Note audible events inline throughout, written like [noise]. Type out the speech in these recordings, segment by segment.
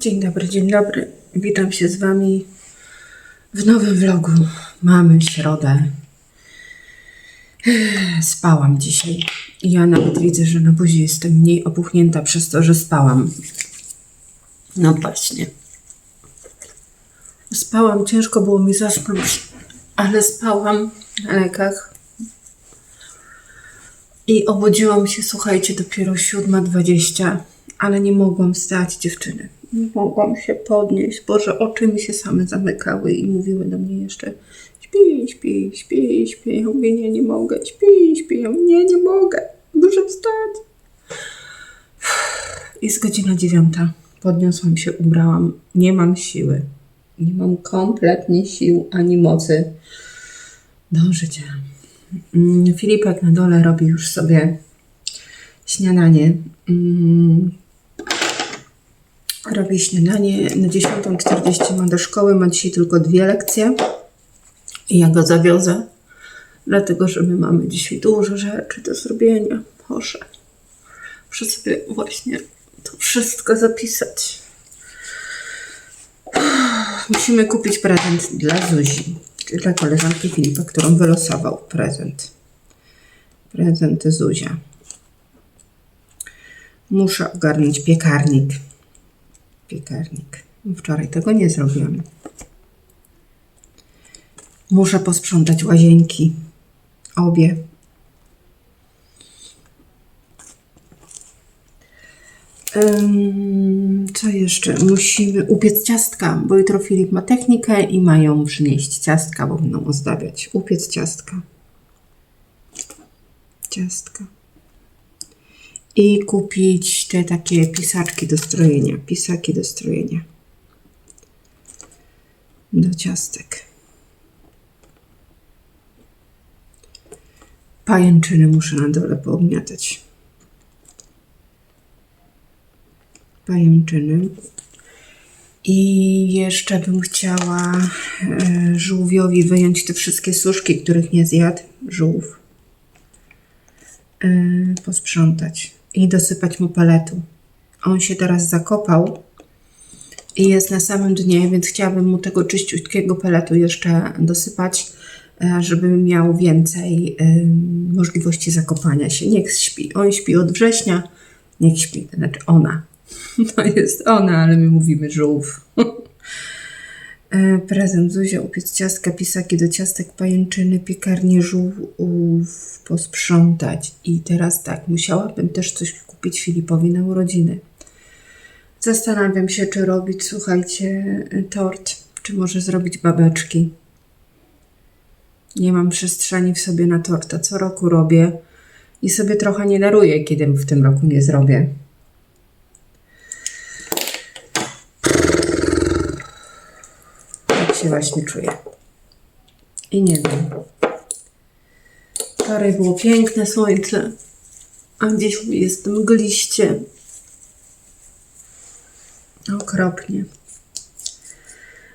Dzień dobry, dzień dobry. Witam się z Wami w nowym vlogu. Mamy środę. [sighs] Spałam dzisiaj. Ja nawet widzę, że na buzi jestem mniej opuchnięta przez to, że spałam. No właśnie. Spałam, ciężko było mi zasnąć, ale spałam na lekach. I obudziłam się, słuchajcie, dopiero 7.20, ale nie mogłam wstać dziewczyny. Nie mogłam się podnieść, Boże, oczy mi się same zamykały i mówiły do mnie jeszcze śpi, śpi, śpi, śpi. Ja mówię, nie, nie mogę, śpi, śpi. Ja mówię, nie, nie mogę, muszę wstać. [sighs] Jest godzina dziewiąta. Podniosłam się, ubrałam. Nie mam siły. Nie mam kompletnie sił ani mocy do życia. Mm, Filipek na dole robi już sobie śniadanie. Mm, Robi śniadanie. Na 10.40 ma do szkoły. Ma dzisiaj tylko dwie lekcje. I ja go zawiozę. Dlatego, że my mamy dzisiaj dużo rzeczy do zrobienia. Proszę. Muszę sobie właśnie to wszystko zapisać. Musimy kupić prezent dla Zuzi, dla koleżanki Filipa, którą wylosował prezent. Prezent Zuzia. Muszę ogarnąć piekarnik. Piekarnik. Wczoraj tego nie zrobiłam. Muszę posprzątać łazienki. Obie. Co jeszcze? Musimy upiec ciastka, bo jutro Filip ma technikę i mają przynieść ciastka, bo będą ozdabiać. Upiec ciastka. Ciastka. I kupić te takie pisaczki do strojenia. Pisaki do strojenia. Do ciastek. Pajęczyny muszę na dole poobmiatać. pajęczyny. I jeszcze bym chciała e, żółwiowi wyjąć te wszystkie suszki, których nie zjadł, żółw. E, posprzątać i dosypać mu paletu. On się teraz zakopał i jest na samym dnie, więc chciałabym mu tego czyściutkiego peletu jeszcze dosypać, e, żeby miał więcej e, możliwości zakopania się. Niech śpi. On śpi od września, niech śpi, to znaczy ona. [laughs] To jest ona, ale my mówimy żółw. [laughs] E, Prezent Zuzia, upiec ciastka, pisaki do ciastek, pajęczyny, piekarnię żółwów, posprzątać. I teraz tak, musiałabym też coś kupić Filipowi na urodziny. Zastanawiam się, czy robić, słuchajcie, tort, czy może zrobić babeczki. Nie mam przestrzeni w sobie na torta. Co roku robię i sobie trochę nie daruję, kiedy w tym roku nie zrobię. Tak się właśnie czuję. I nie wiem. Wczoraj było piękne słońce, a dziś jest mgliście. Okropnie.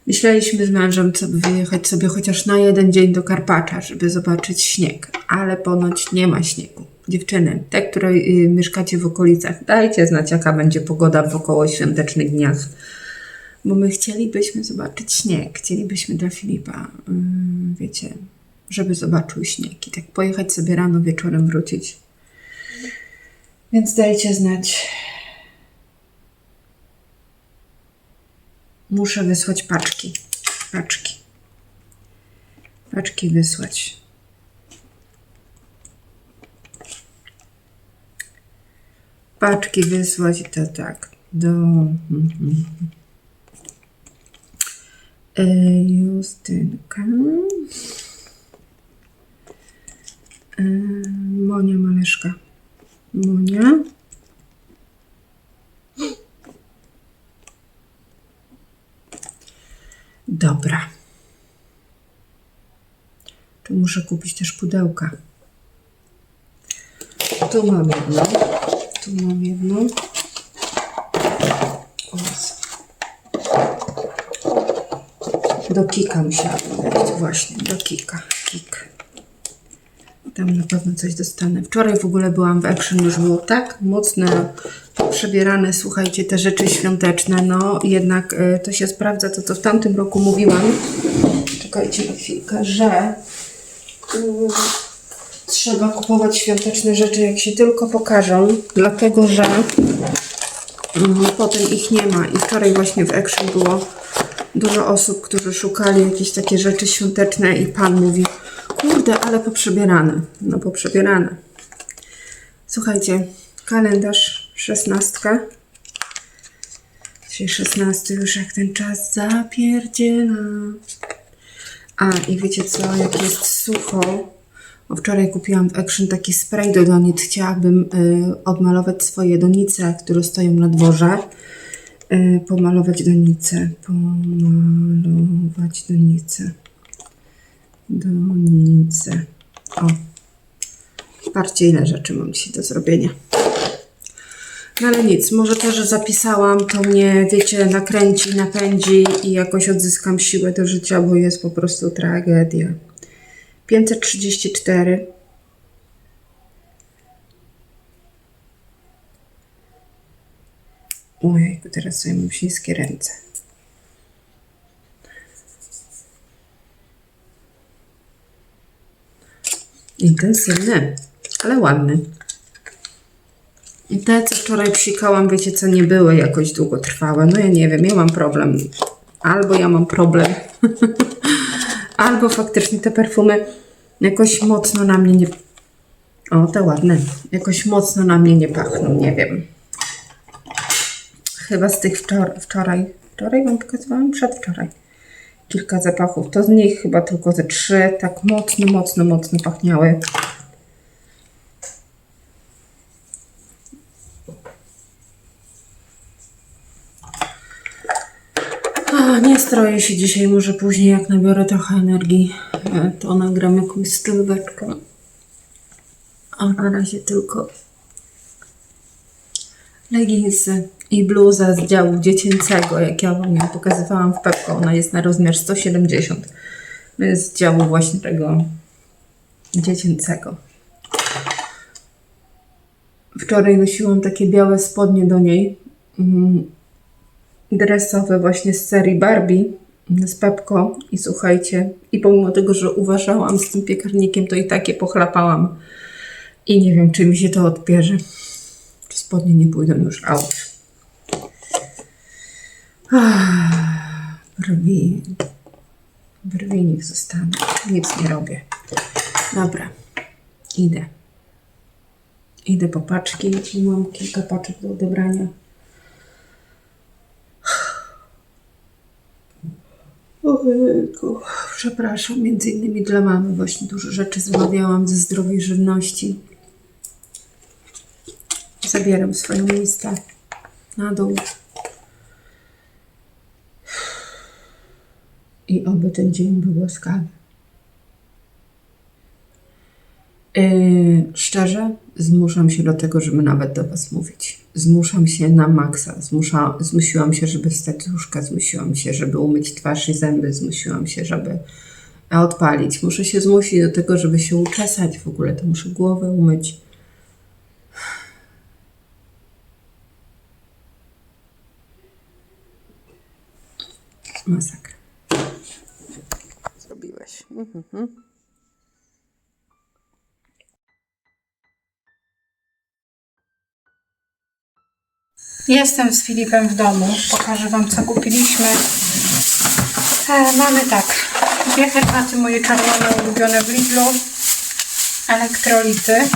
Myśleliśmy z mężem, co by wyjechać sobie chociaż na jeden dzień do Karpacza, żeby zobaczyć śnieg, ale ponoć nie ma śniegu. Dziewczyny, te, które y, mieszkacie w okolicach, dajcie znać, jaka będzie pogoda w około świątecznych dniach bo my chcielibyśmy zobaczyć śnieg, chcielibyśmy dla Filipa, ym, wiecie, żeby zobaczył śnieg i tak pojechać sobie rano, wieczorem wrócić. Więc dajcie znać. Muszę wysłać paczki. Paczki. Paczki wysłać. Paczki wysłać i to tak. Do. Justynka. E, Monia Maleszka. Monia. Dobra. Tu muszę kupić też pudełka. Tu mam jedno. Tu mam jedno. O, Do Kika musiałabym wejść, właśnie, do Kika. Kik. Tam na pewno coś dostanę. Wczoraj w ogóle byłam w Action, już było tak mocne poprzebierane, słuchajcie, te rzeczy świąteczne. No jednak y, to się sprawdza, to co w tamtym roku mówiłam. Czekajcie na chwilkę, że y, trzeba kupować świąteczne rzeczy, jak się tylko pokażą, dlatego że mm, potem ich nie ma. I wczoraj właśnie w Action było dużo osób, którzy szukali jakieś takie rzeczy świąteczne i pan mówi, kurde, ale poprzebierane. No poprzebierane. Słuchajcie, kalendarz szesnastka. Dzisiaj 16 już jak ten czas zapierdziela. A i wiecie co, jak jest sucho, bo wczoraj kupiłam w Action taki spray do donic. Chciałabym y, odmalować swoje donice, które stoją na dworze. Y, pomalować donice. Pomalować donice. Donice. O. Patrzcie, ile rzeczy mam dzisiaj do zrobienia. No ale nic, może to, że zapisałam, to mnie, wiecie, nakręci, napędzi i jakoś odzyskam siłę do życia, bo jest po prostu tragedia. 534. Ojejku, teraz sobie mam ręce. Intensywny, ale ładny. I te, co wczoraj psikałam, wiecie co, nie były jakoś długotrwałe. No ja nie wiem, ja mam problem. Albo ja mam problem. [laughs] Albo faktycznie te perfumy jakoś mocno na mnie nie... O, te ładne. Jakoś mocno na mnie nie pachną, nie wiem. Chyba z tych wczor- wczoraj... Wczoraj wam pokazywałam? Przedwczoraj. Kilka zapachów. To z nich chyba tylko ze trzy tak mocno, mocno, mocno pachniały. A, nie stroję się dzisiaj, może później jak nabiorę trochę energii, e, to nagram jakąś stylóweczkę. A na razie tylko leginsy i bluza z działu dziecięcego, jak ja Wam ją pokazywałam w Pepko. Ona jest na rozmiar 170. To jest z działu właśnie tego dziecięcego. Wczoraj nosiłam takie białe spodnie do niej. Mm, dresowe właśnie z serii Barbie z Pepko i słuchajcie, i pomimo tego, że uważałam z tym piekarnikiem, to i tak je pochlapałam i nie wiem, czy mi się to odbierze. Czy spodnie nie pójdą już out. Brwi. Brwi niech zostaną. Nic nie robię. Dobra. Idę. Idę po paczki. Mam kilka paczek do odebrania. Ojejku, przepraszam, między innymi dla mamy właśnie dużo rzeczy zamawiałam ze zdrowej żywności. Zabieram swoją listę na dół. I oby ten dzień był łaskawy. Yy, szczerze, zmuszam się do tego, żeby nawet do Was mówić. Zmuszam się na maksa. Zmusza, zmusiłam się, żeby wstać z łóżka, zmusiłam się, żeby umyć twarz i zęby, zmusiłam się, żeby odpalić. Muszę się zmusić do tego, żeby się uczesać w ogóle, to muszę głowę umyć. Masakra. Jestem z Filipem w domu. Pokażę Wam, co kupiliśmy. E, mamy tak. Dwie herbaty moje czerwone ulubione w Lidlu. Elektrolity.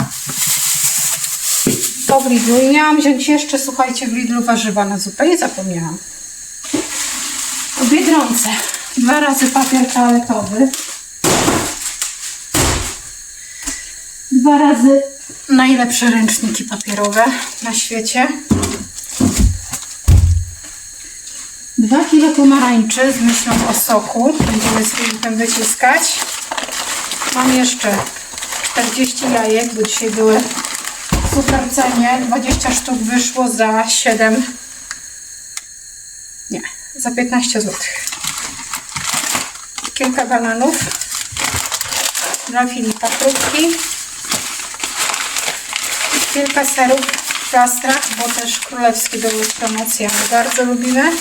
To w Lidlu. I miałam wziąć jeszcze, słuchajcie, w Lidlu warzywa na zupę. Nie zapomniałam. W Biedronce. Dwa razy papier toaletowy. Dwa razy najlepsze ręczniki papierowe na świecie. 2 kg pomarańczy z myślą o soku. Będziemy z Filipem wyciskać. Mam jeszcze 40 jajek, bo dzisiaj były super cenie. 20 sztuk wyszło za 7. Nie, za 15 zł. Kilka bananów. Dla Filipa próbki. Kilka serów plastrach, bo też w promocji, a my bardzo lubimy.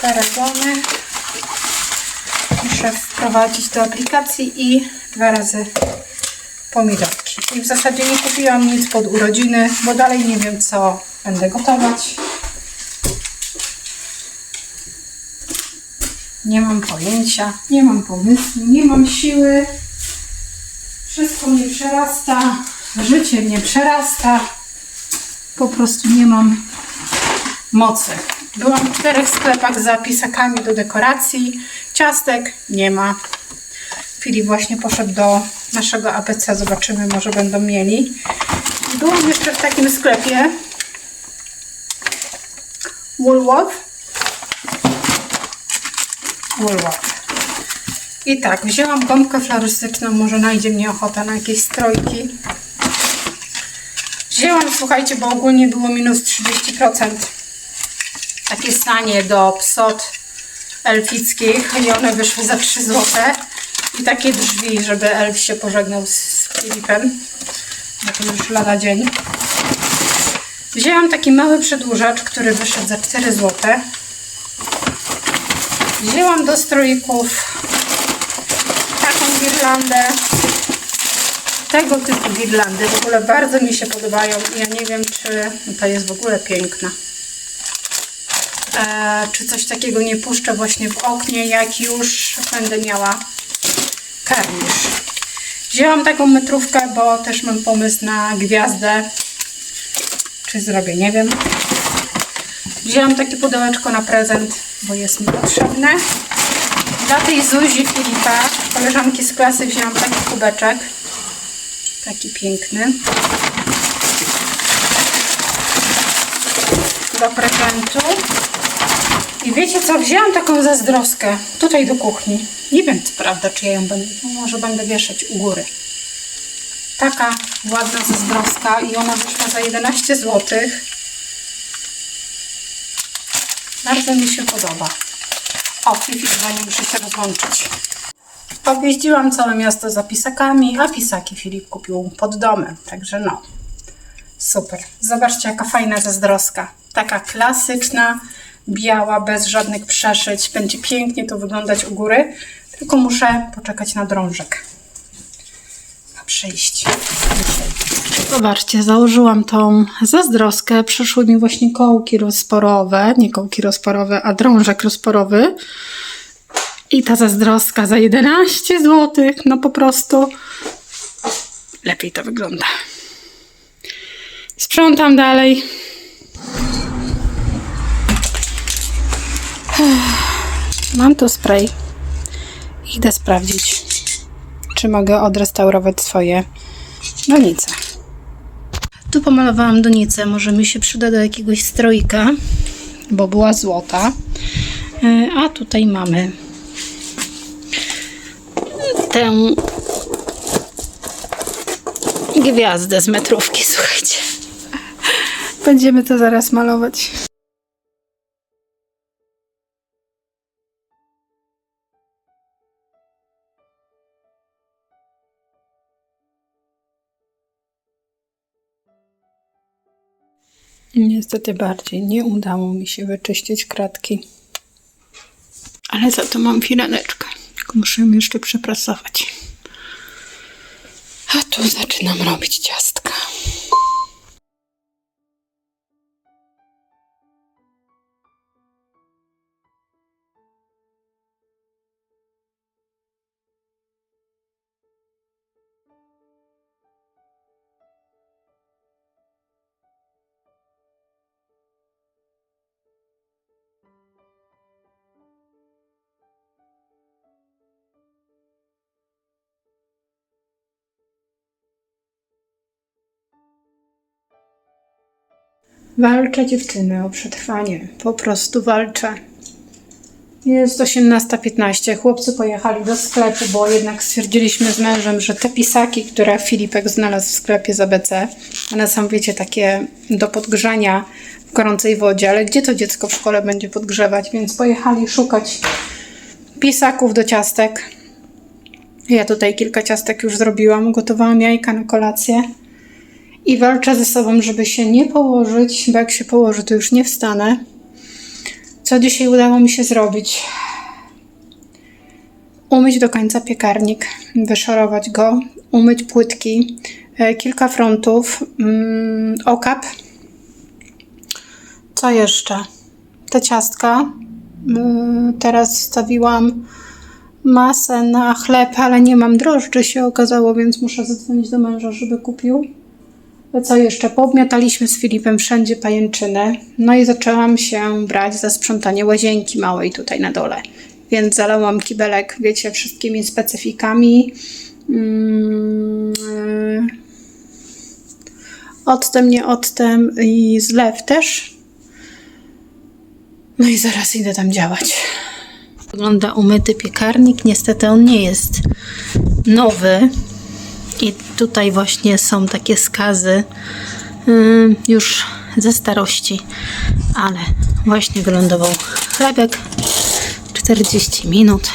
Karagony. Muszę wprowadzić do aplikacji i dwa razy pomidorki. I w zasadzie nie kupiłam nic pod urodziny, bo dalej nie wiem co będę gotować. Nie mam pojęcia, nie mam pomysłu, nie mam siły. Wszystko mnie przerasta, życie mnie przerasta. Po prostu nie mam mocy. Byłam w czterech sklepach z zapisakami do dekoracji. Ciastek nie ma. Filip właśnie poszedł do naszego ABC. Zobaczymy, może będą mieli. Byłam jeszcze w takim sklepie Woolworth. Woolworth. I tak, wzięłam gąbkę florystyczną, może najdzie mnie ochota na jakieś strojki. Wzięłam, słuchajcie, bo ogólnie było minus 30%. Takie sanie do psot elfickich i one wyszły za 3 zł. I takie drzwi, żeby elf się pożegnał z Filipem. Bo to już lada dzień. Wzięłam taki mały przedłużacz, który wyszedł za 4 zł. Wzięłam do stroików taką girlandę. Tego typu girlandy w ogóle bardzo mi się podobają ja nie wiem, czy ta jest w ogóle piękna. E, czy coś takiego nie puszczę właśnie w oknie, jak już będę miała karnisz. Wzięłam taką metrówkę, bo też mam pomysł na gwiazdę. Czy zrobię, nie wiem. Wzięłam takie pudełeczko na prezent, bo jest mi potrzebne. Dla tej Zuzi Filipa, koleżanki z klasy, wzięłam taki kubeczek. Taki piękny. Do prezentu. I wiecie co? Wzięłam taką zazdroskę tutaj do kuchni. Nie wiem, co prawda, czy ja ją będę, no może będę wieszać u góry. Taka ładna zazdroska i ona wyszła za 11 zł. Bardzo mi się podoba. O, Fifi dzwoni, muszę się rozłączyć. Objeździłam całe miasto za pisakami, a pisaki Filip kupił pod domem. Także no, super. Zobaczcie, jaka fajna zazdroska. Taka klasyczna, biała, bez żadnych przeszyć. Będzie pięknie to wyglądać u góry, tylko muszę poczekać na drążek. Na przyjść. Zobaczcie, założyłam tą zazdroskę. Przyszły mi właśnie kołki rozporowe, nie kołki rozporowe, a drążek rozporowy. I ta zazdroska za 11 zł, no po prostu lepiej to wygląda. Sprzątam dalej. Mam tu spray. Idę sprawdzić, czy mogę odrestaurować swoje donice. Tu pomalowałam donicę, może mi się przyda do jakiegoś strojka, bo była złota. E, A tutaj mamy tę gwiazdę z metrówki, słuchajcie. Będziemy to zaraz malować. Niestety bardziej nie udało mi się wyczyścić kratki. Ale za to mam firaneczkę. Muszę jeszcze przeprasować. A tu zaczynam robić ciastka. Walczę dziewczyny o przetrwanie. Po prostu walczę. Jest 18.15. Chłopcy pojechali do sklepu, bo jednak stwierdziliśmy z mężem, że te pisaki, które Filipek znalazł w sklepie z ABC, one są, wiecie, takie do podgrzania w gorącej wodzie, ale gdzie to dziecko w szkole będzie podgrzewać? Więc pojechali szukać pisaków do ciastek. Ja tutaj kilka ciastek już zrobiłam, gotowałam jajka na kolację. I walczę ze sobą, żeby się nie położyć, bo jak się położę, to już nie wstanę. Co dzisiaj udało mi się zrobić? Umyć do końca piekarnik, wyszorować go, umyć płytki, e, kilka frontów, mm, okap. Co jeszcze? Te ciastka. Y, Teraz wstawiłam masę na chleb, ale nie mam drożdży się okazało, więc muszę zadzwonić do męża, żeby kupił. Co jeszcze? Poobmiataliśmy z Filipem wszędzie pajęczyny. No i zaczęłam się brać za sprzątanie łazienki małej tutaj na dole. Więc zalałam kibelek, wiecie, wszystkimi specyfikami. Mm, Odtem, nie odtem i zlew też. No i zaraz idę tam działać. Wygląda umyty piekarnik. Niestety on nie jest nowy. I tutaj właśnie są takie skazy już ze starości. Ale właśnie wylądował chlebek. 40 minut.